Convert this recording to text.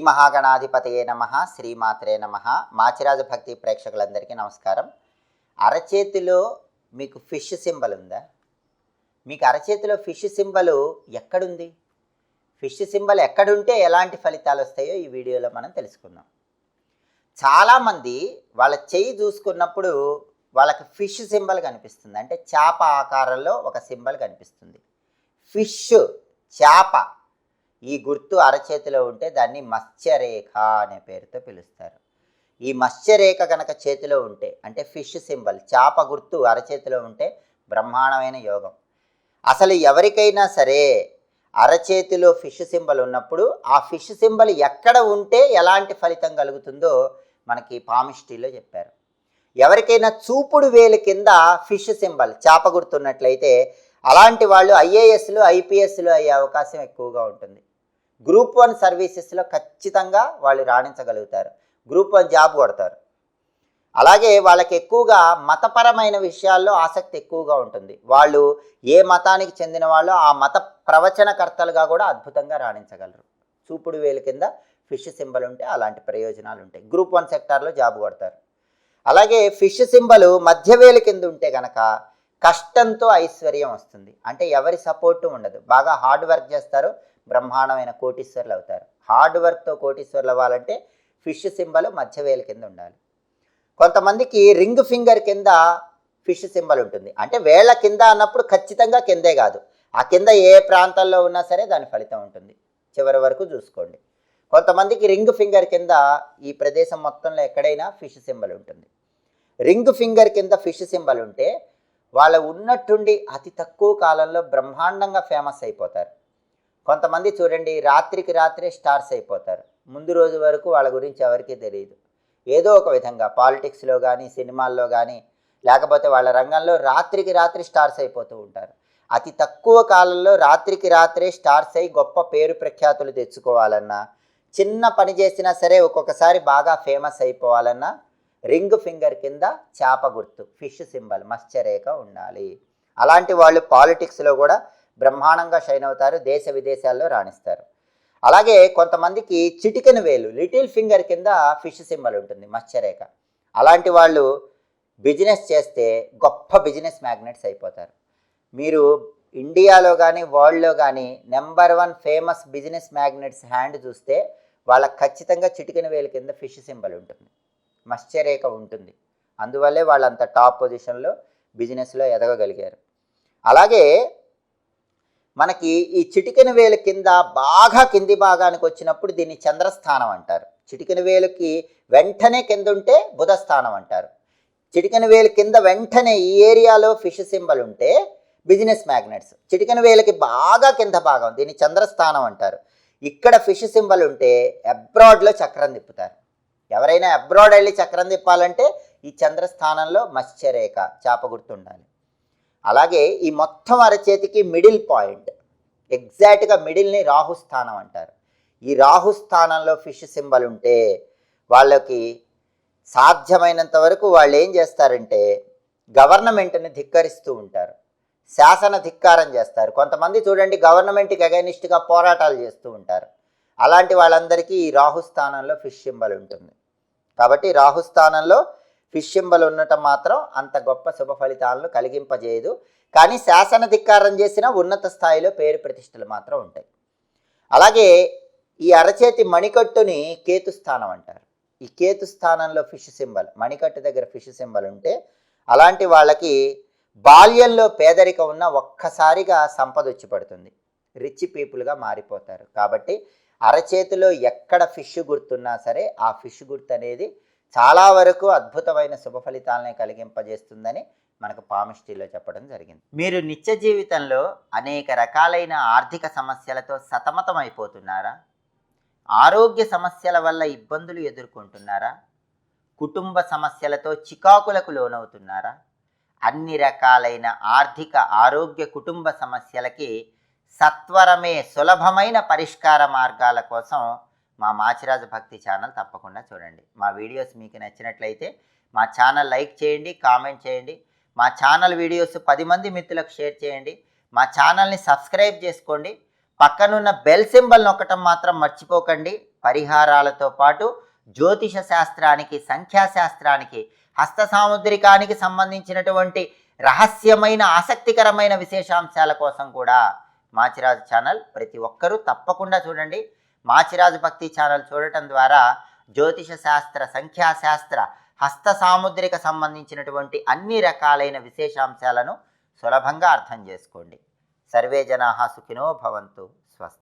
మహాగణాధిపతయే నమ శ్రీమాత్రే నమ. మాచిరాజ భక్తి ప్రేక్షకులందరికీ నమస్కారం. అరచేతిలో మీకు ఫిష్ సింబల్ ఉందా? మీకు అరచేతిలో ఫిష్ సింబల్ ఎక్కడుంది? ఫిష్ సింబల్ ఎక్కడుంటే ఎలాంటి ఫలితాలు వస్తాయో ఈ వీడియోలో మనం తెలుసుకుందాం. చాలామంది వాళ్ళ చెయ్యి చూసుకున్నప్పుడు వాళ్ళకి ఫిష్ సింబల్ కనిపిస్తుంది. అంటే చేప ఆకారంలో ఒక సింబల్ కనిపిస్తుంది. ఫిష్ చేప ఈ గుర్తు అరచేతిలో ఉంటే దాన్ని మత్స్యరేఖ అనే పేరుతో పిలుస్తారు. ఈ మత్స్యరేఖ కనుక చేతిలో ఉంటే అంటే ఫిష్ సింబల్ చేప గుర్తు అరచేతిలో ఉంటే బ్రహ్మాండమైన యోగం. అసలు ఎవరికైనా సరే అరచేతిలో ఫిష్ సింబల్ ఉన్నప్పుడు ఆ ఫిష్ సింబల్ ఎక్కడ ఉంటే ఎలాంటి ఫలితం కలుగుతుందో మనకి పామిస్ట్రీలో చెప్పారు. ఎవరికైనా చూపుడు వేలు కింద ఫిష్ సింబల్ చేప గుర్తున్నట్లయితే అలాంటి వాళ్ళు ఐఏఎస్లు ఐపీఎస్లు అయ్యే అవకాశం ఎక్కువగా ఉంటుంది. గ్రూప్ వన్ సర్వీసెస్లో ఖచ్చితంగా వాళ్ళు రాణించగలుగుతారు. గ్రూప్ వన్ జాబ్ కొడతారు. అలాగే వాళ్ళకి ఎక్కువగా మతపరమైన విషయాల్లో ఆసక్తి ఎక్కువగా ఉంటుంది. వాళ్ళు ఏ మతానికి చెందిన వాళ్ళు ఆ మత ప్రవచనకర్తలుగా కూడా అద్భుతంగా రాణించగలరు. చూపుడు వేలు కింద ఫిష్ సింబల్ ఉంటే అలాంటి ప్రయోజనాలు ఉంటాయి. గ్రూప్ వన్ సెక్టార్లో జాబ్ కొడతారు. అలాగే ఫిష్ సింబల్ మధ్యవేలు కింద ఉంటే కనుక కష్టంతో ఐశ్వర్యం వస్తుంది. అంటే ఎవరి సపోర్టు ఉండదు. బాగా హార్డ్ వర్క్ చేస్తారు. బ్రహ్మాండమైన కోటీశ్వర్లు అవుతారు. హార్డ్ వర్క్తో కోటీశ్వర్లు అవ్వాలంటే ఫిష్ సింబల్ మధ్యవేలు కింద ఉండాలి. కొంతమందికి రింగ్ ఫింగర్ కింద ఫిష్ సింబల్ ఉంటుంది. అంటే వేళ కింద అన్నప్పుడు ఖచ్చితంగా కిందే కాదు. ఆ కింద ఏ ప్రాంతాల్లో ఉన్నా సరే దాని ఫలితం ఉంటుంది. చివరి వరకు చూసుకోండి. కొంతమందికి రింగ్ ఫింగర్ కింద ఈ ప్రదేశం మొత్తంలో ఎక్కడైనా ఫిష్ సింబల్ ఉంటుంది. రింగ్ ఫింగర్ కింద ఫిష్ సింబల్ ఉంటే వాళ్ళ ఉన్నట్టుండి అతి తక్కువ కాలంలో బ్రహ్మాండంగా ఫేమస్ అయిపోతారు. కొంతమంది చూడండి రాత్రికి రాత్రే స్టార్స్ అయిపోతారు. ముందు రోజు వరకు వాళ్ళ గురించి ఎవరికీ తెలియదు. ఏదో ఒక విధంగా పాలిటిక్స్లో కానీ సినిమాల్లో కానీ లేకపోతే వాళ్ళ రంగంలో రాత్రికి రాత్రి స్టార్స్ అయిపోతూ ఉంటారు. అతి తక్కువ కాలంలో రాత్రికి రాత్రే స్టార్స్ అయి గొప్ప పేరు ప్రఖ్యాతులు తెచ్చుకోవాలన్నా చిన్న పని చేసినా సరే ఒక్కొక్కసారి బాగా ఫేమస్ అయిపోవాలన్నా రింగ్ ఫింగర్ కింద చేప గుర్తు ఫిష్ సింబల్ మత్స్యరేఖ ఉండాలి. అలాంటి వాళ్ళు పాలిటిక్స్లో కూడా బ్రహ్మాండంగా షైన్ అవుతారు దేశ విదేశాల్లో రాణిస్తారు. అలాగే కొంతమందికి చిటికెన వేలు లిటిల్ ఫింగర్ కింద ఫిష్ సింబల్ ఉంటుంది మత్స్యరేఖ. అలాంటి వాళ్ళు బిజినెస్ చేస్తే గొప్ప బిజినెస్ మ్యాగ్నెట్స్ అయిపోతారు. మీరు ఇండియాలో కానీ వరల్డ్లో కానీ number one famous business magnates hand చూస్తే వాళ్ళకి ఖచ్చితంగా చిటికెన వేలు కింద ఫిష్ సింబల్ ఉంటుంది. మత్స్యరేఖ ఉంటుంది. అందువల్లే వాళ్ళంత టాప్ పొజిషన్లో బిజినెస్లో ఎదగగలిగారు. అలాగే మనకి ఈ చిటికెన వేలు కింద బాగా కింది భాగానికి వచ్చినప్పుడు దీన్ని చంద్రస్థానం అంటారు. చిటికెన వేలుకి వెంటనే కింద ఉంటే బుధస్థానం అంటారు. చిటికెన వేలు కింద వెంటనే ఈ ఏరియాలో ఫిష్ సింబల్ ఉంటే బిజినెస్ మ్యాగ్నెట్స్. చిటికెన వేలకి బాగా కింద భాగం దీన్ని చంద్రస్థానం అంటారు. ఇక్కడ ఫిష్ సింబల్ ఉంటే అబ్రాడ్లో చక్రం తిప్పుతారు. ఎవరైనా అబ్రాడ్ వెళ్ళి చక్రం తిప్పాలంటే ఈ చంద్రస్థానంలో మత్స్యరేఖ చేప గుర్తుండాలి. అలాగే ఈ మొత్తం అరచేతికి మిడిల్ పాయింట్ ఎగ్జాక్ట్గా మిడిల్ని రాహుస్థానం అంటారు. ఈ రాహుస్థానంలో ఫిష్ సింబల్ ఉంటే వాళ్ళకి సాధ్యమైనంత వరకు వాళ్ళు ఏం చేస్తారంటే గవర్నమెంట్ని ధిక్కరిస్తూ ఉంటారు. శాసన ధిక్కారం చేస్తారు. కొంతమంది చూడండి గవర్నమెంట్కి అగైనిస్ట్గా పోరాటాలు చేస్తూ ఉంటారు. అలాంటి వాళ్ళందరికీ ఈ రాహుస్థానంలో ఫిష్ సింబల్ ఉంటుంది. కాబట్టి రాహుస్థానంలో ఫిష్ సింబల్ ఉండటం మాత్రం అంత గొప్ప శుభ ఫలితాలను కలిగింపజేయదు. కానీ శాసన ధిక్కారం చేసిన ఉన్నత స్థాయిలో పేరు ప్రతిష్టలు మాత్రం ఉంటాయి. అలాగే ఈ అరచేతి మణికట్టుని కేతుస్థానం అంటారు. ఈ కేతు స్థానంలో ఫిష్ సింబల్ మణికట్టు దగ్గర ఫిష్ సింబల్ ఉంటే అలాంటి వాళ్ళకి బాల్యంలో పేదరికం ఉన్న ఒక్కసారిగా సంపద వచ్చి పడుతుంది. రిచ్ పీపుల్గా మారిపోతారు. కాబట్టి అరచేతిలో ఎక్కడ ఫిష్ గుర్తున్నా సరే ఆ ఫిష్ గుర్తు అనేది చాలా వరకు అద్భుతమైన శుభ ఫలితాలని కలిగింపజేస్తుందని మనకు పామిస్టీలో చెప్పడం జరిగింది. మీరు నిత్య జీవితంలో అనేక రకాలైన ఆర్థిక సమస్యలతో సతమతం అయిపోతున్నారా ఆరోగ్య సమస్యల వల్ల ఇబ్బందులు ఎదుర్కొంటున్నారా? కుటుంబ సమస్యలతో చికాకులకు లోనవుతున్నారా? అన్ని రకాలైన ఆర్థిక ఆరోగ్య కుటుంబ సమస్యలకి సత్వరమే సులభమైన పరిష్కార మార్గాల కోసం మా మాచిరాజు భక్తి ఛానల్ తప్పకుండా చూడండి. మా వీడియోస్ మీకు నచ్చినట్లయితే మా ఛానల్ లైక్ చేయండి కామెంట్ చేయండి. మా ఛానల్ వీడియోస్ పది మంది మిత్రులకు షేర్ చేయండి. మా ఛానల్ని సబ్స్క్రైబ్ చేసుకోండి. పక్కనున్న బెల్ సింబల్ నొక్కటం మాత్రం మర్చిపోకండి. పరిహారాలతో పాటు జ్యోతిష శాస్త్రానికి సంఖ్యాశాస్త్రానికి హస్త సాముద్రికానికి సంబంధించినటువంటి రహస్యమైన ఆసక్తికరమైన విశేషాంశాల కోసం కూడా మాచిరాజు ఛానల్ ప్రతి ఒక్కరూ తప్పకుండా చూడండి. మాచిరాజు భక్తి ఛానల్ చూడటం ద్వారా జ్యోతిష శాస్త్ర సంఖ్యాశాస్త్ర హస్త సాముద్రిక సంబంధించినటువంటి అన్ని రకాలైన విశేషాంశాలను సులభంగా అర్థం చేసుకోండి. సర్వే జనా సుఖినో భవంతు.